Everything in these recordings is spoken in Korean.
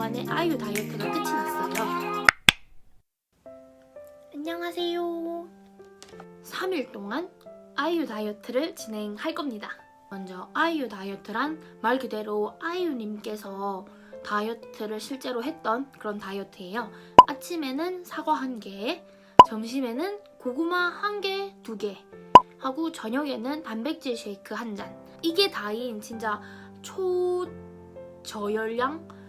동안의 아이유 다이어트가 끝이 났어요. 안녕하세요. 3일 동안 아이유 다이어트를 진행할 겁니다. 먼저 아이유 다이어트란 말 그대로 아이유님께서 다이어트를 실제로 했던 그런 다이어트예요. 아침에는 사과 한 개, 점심에는 고구마 한 개, 두 개, 하고 저녁에는 단백질 쉐이크 한 잔. 이게 다인 진짜 초저열량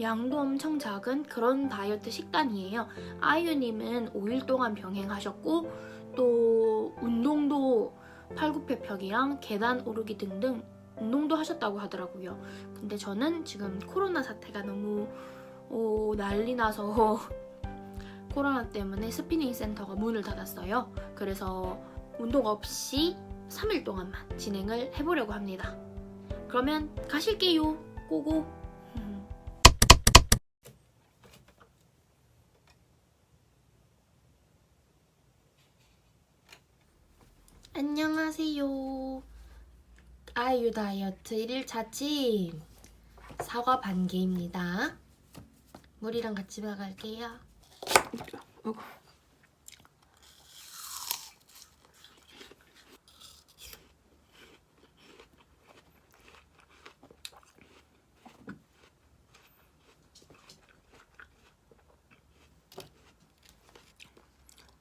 양도 엄청 작은 그런 다이어트 식단이에요. 아이유님은 5일 동안 병행하셨고 또 운동도 팔굽혀펴기랑 계단 오르기 등등 운동도 하셨다고 하더라고요. 근데 저는 지금 코로나 사태가 너무 어, 난리 나서 코로나 때문에 스피닝 센터가 문을 닫았어요. 그래서 운동 없이 3일 동안만 진행을 해보려고 합니다. 그러면 가실게요. 고고. 안녕하세요. 아이유 다이어트 1일차 찜 사과 반 개입니다. 물이랑 같이 먹을게요. 어구.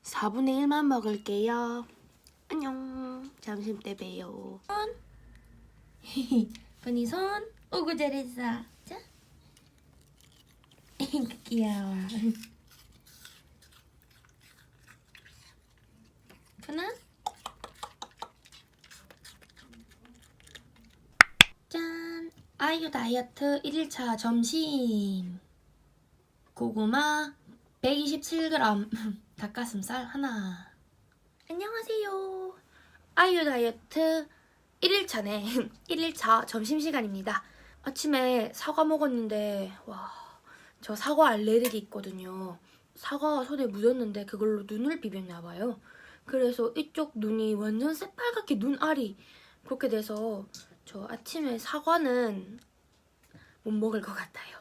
사분의 1만 먹을게요. 점심 때 봬요. 손. 분이 손. 오구 잘했어. 자. 귀여워. 분아. 짠. 아이유 다이어트 1일차 점심. 고구마 127g. 닭가슴살 하나. 안녕하세요. 아이유 다이어트 1일차네. 1일차 점심시간입니다. 아침에 사과 먹었는데, 와, 저 사과 알레르기 있거든요. 사과가 손에 묻었는데 그걸로 눈을 비볐나봐요. 그래서 이쪽 눈이 완전 새빨갛게 눈알이 그렇게 돼서 저 아침에 사과는 못 먹을 것 같아요.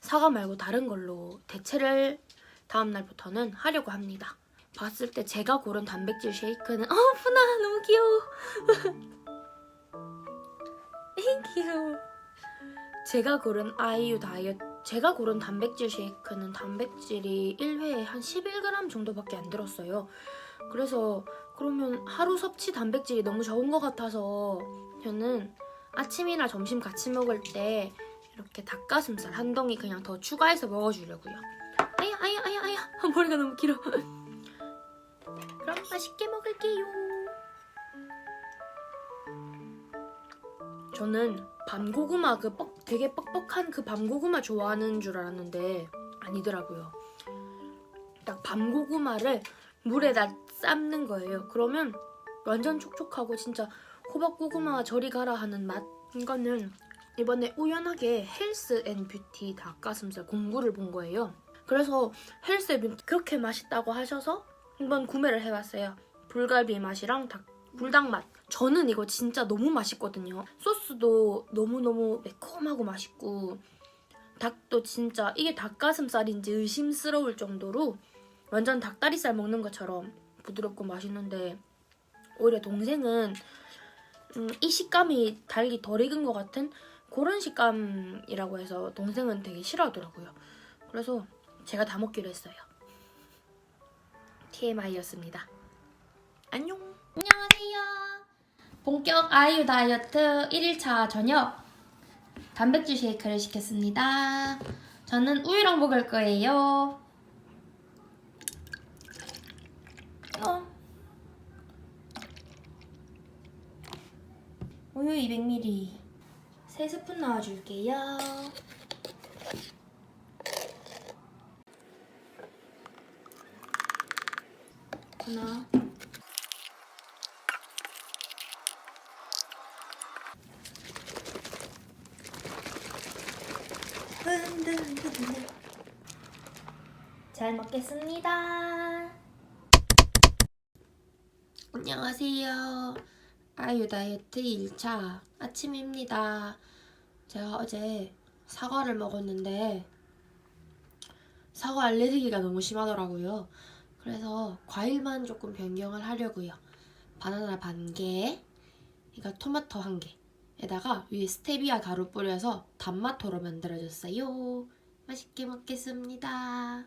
사과 말고 다른 걸로 대체를 다음날부터는 하려고 합니다. 봤을 때 제가 고른 단백질 쉐이크는 어 푸나 너무 귀여워. 귀여워 제가 고른 아이유 다이어트 제가 고른 단백질 쉐이크는 단백질이 1회에 한 11g 정도밖에 안 들었어요. 그래서 그러면 하루 섭취 단백질이 너무 적은 것 같아서 저는 아침이나 점심 같이 먹을 때 이렇게 닭가슴살 한 덩이 그냥 더 추가해서 먹어주려고요. 아야 아야 아야 아야. 머리가 너무 길어 맛있게 먹을게요. 저는 밤고구마 그 뻑, 되게 뻑뻑한 그 밤고구마 좋아하는 줄 알았는데 아니더라고요. 딱 밤고구마를 물에다 삶는 거예요. 그러면 완전 촉촉하고 진짜 호박고구마가 저리 가라 하는 맛. 이거는 이번에 우연하게 헬스 앤 뷰티 닭가슴살 공구를 본 거예요. 그래서 헬스 앤 뷰티 그렇게 맛있다고 하셔서 한번 구매를 해봤어요. 불갈비 맛이랑 닭, 불닭 맛. 저는 이거 진짜 너무 맛있거든요. 소스도 너무너무 매콤하고 맛있고 닭도 진짜 이게 닭가슴살인지 의심스러울 정도로 완전 닭다리살 먹는 것처럼 부드럽고 맛있는데 오히려 동생은 음, 이 식감이 달기 덜 익은 것 같은 그런 식감이라고 해서 동생은 되게 싫어하더라고요. 그래서 제가 다 먹기로 했어요. TMI였습니다. 안녕. 안녕하세요. 본격 아이유 다이어트 1일차 저녁 단백질 쉐이크를 시켰습니다. 저는 우유랑 먹을 거예요. 어. 우유 200ml 3스푼 넣어줄게요. 흔들흔들 잘 먹겠습니다. 안녕하세요. 아이유 다이어트 1차 아침입니다. 제가 어제 사과를 먹었는데 사과 알레르기가 너무 심하더라고요. 그래서 과일만 조금 변경을 하려고요. 바나나 반 개, 이거 토마토 한 개에다가 위에 스테비아 가루 뿌려서 단마토로 만들어줬어요. 맛있게 먹겠습니다.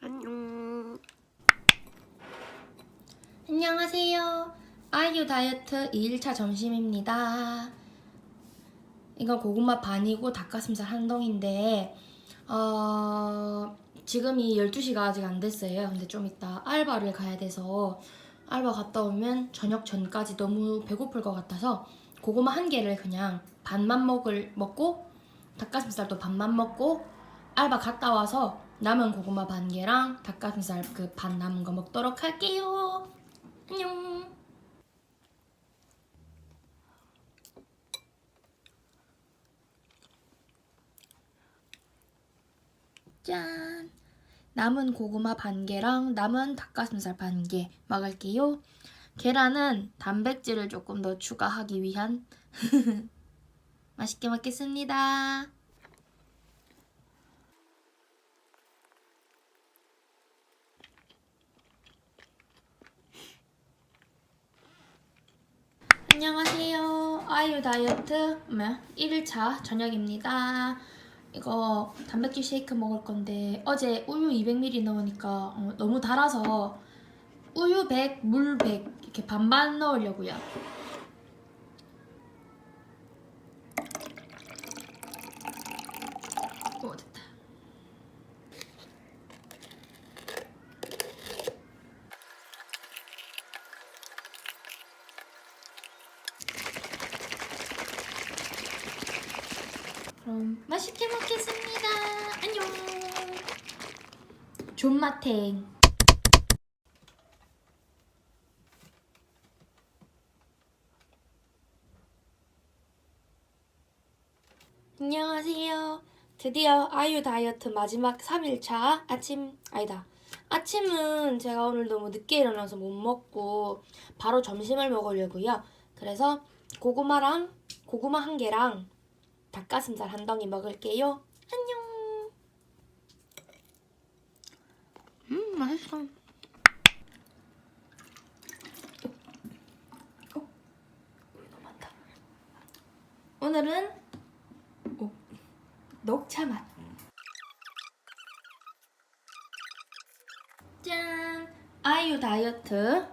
안녕. 안녕하세요. 아이유 다이어트 2일차 점심입니다. 이건 고구마 반이고 닭가슴살 한 덩인데 어, 지금 이 12시가 아직 안 됐어요. 근데 좀 이따 알바를 가야 돼서 알바 갔다 오면 저녁 전까지 너무 배고플 것 같아서 고구마 한 개를 그냥 반만 먹을 먹고 닭가슴살도 반만 먹고 알바 갔다 와서 남은 고구마 반 개랑 닭가슴살 그 반 남은 거 먹도록 할게요. 안녕. 짠. 남은 고구마 반 개랑 남은 닭가슴살 반 개 먹을게요. 계란은 단백질을 조금 더 추가하기 위한 맛있게 먹겠습니다. 안녕하세요. 아이유 다이어트 뭐야? 1일차 저녁입니다. 이거 단백질 쉐이크 먹을 건데 어제 우유 200ml 넣으니까 어, 너무 달아서 우유 100, 물 100 이렇게 반반 넣으려고요. 그럼 맛있게 먹겠습니다. 안녕. 존맛탱. 안녕하세요. 드디어 아이유 다이어트 마지막 3일차 아침 아니다. 아침은 제가 오늘 너무 늦게 일어나서 못 먹고 바로 점심을 먹으려고요. 그래서 고구마랑 고구마 한 개랑 닭가슴살 한 덩이 먹을게요. 안녕. 음 맛있어. 어, 어. 오늘은 오, 녹차 맛. 짠! 아이유 다이어트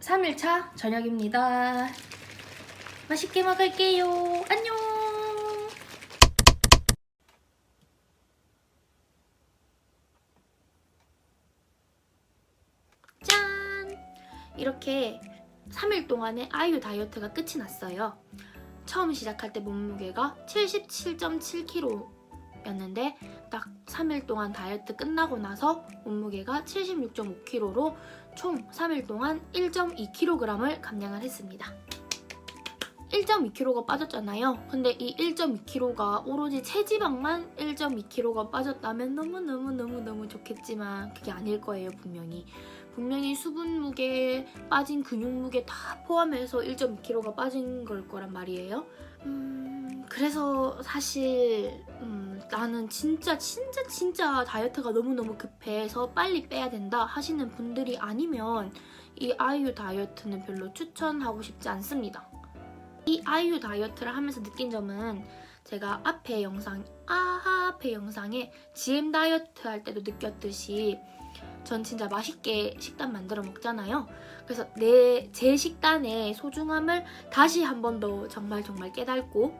3일차 저녁입니다. 맛있게 먹을게요. 안녕. 짠! 이렇게 3일 동안의 아이유 다이어트가 끝이 났어요. 처음 시작할 때 몸무게가 77.7kg였는데 딱 3일 동안 다이어트 끝나고 나서 몸무게가 76.5kg로 총 3일 동안 1.2kg을 감량을 했습니다. 1.2kg가 빠졌잖아요. 근데 이 1.2kg가 오로지 체지방만 1.2kg가 빠졌다면 너무너무너무너무 좋겠지만 그게 아닐 거예요, 분명히. 분명히 수분 무게, 빠진 근육 무게 다 포함해서 1.2kg가 빠진 걸 거란 말이에요. 음, 그래서 사실 음, 나는 진짜 진짜 진짜 다이어트가 너무너무 급해서 빨리 빼야 된다 하시는 분들이 아니면 이 아이유 다이어트는 별로 추천하고 싶지 않습니다. 이 아이유 다이어트를 하면서 느낀 점은 제가 앞에 영상, 아 앞에 영상에 GM 다이어트 할 때도 느꼈듯이 전 진짜 맛있게 식단 만들어 먹잖아요. 그래서 내 제 식단의 소중함을 다시 한 번 더 정말 정말 깨닫고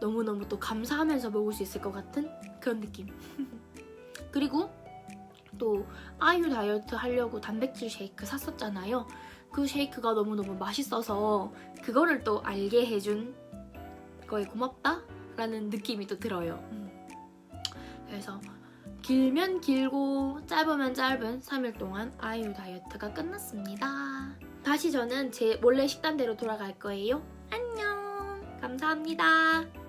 너무너무 또 감사하면서 먹을 수 있을 것 같은 그런 느낌. 그리고 또 아이유 다이어트 하려고 단백질 쉐이크 샀었잖아요. 그 쉐이크가 너무너무 맛있어서 그거를 또 알게 해준 거에 고맙다 라는 느낌이 또 들어요. 음. 그래서 길면 길고 짧으면 짧은 3일 동안 아이유 다이어트가 끝났습니다. 다시 저는 제 원래 식단대로 돌아갈 거예요. 안녕! 감사합니다.